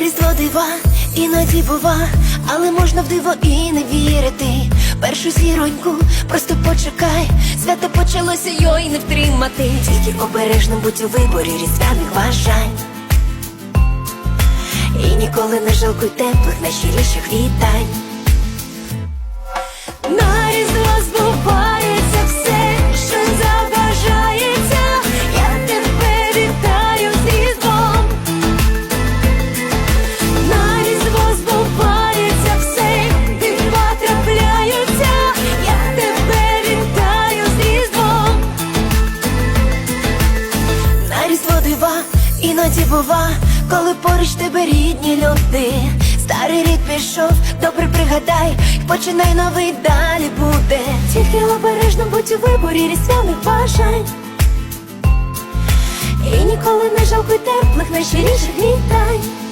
Різдво дива, іноді бува, але можна в диво і не вірити. Першу зіроньку, просто почекай, свято почалося йой не втримати. Тільки обережно будь у виборі різдвяних бажань. І ніколи не жалкуй теплих, найщиріших вітань. Дива, іноді бува, коли поруч тебе рідні люди. Старий рік пішов, добре пригадай, починай новий далі буде. Тільки обережно будь у виборі різдвяних бажань. І ніколи не жалкуй теплих найщиріших вітань.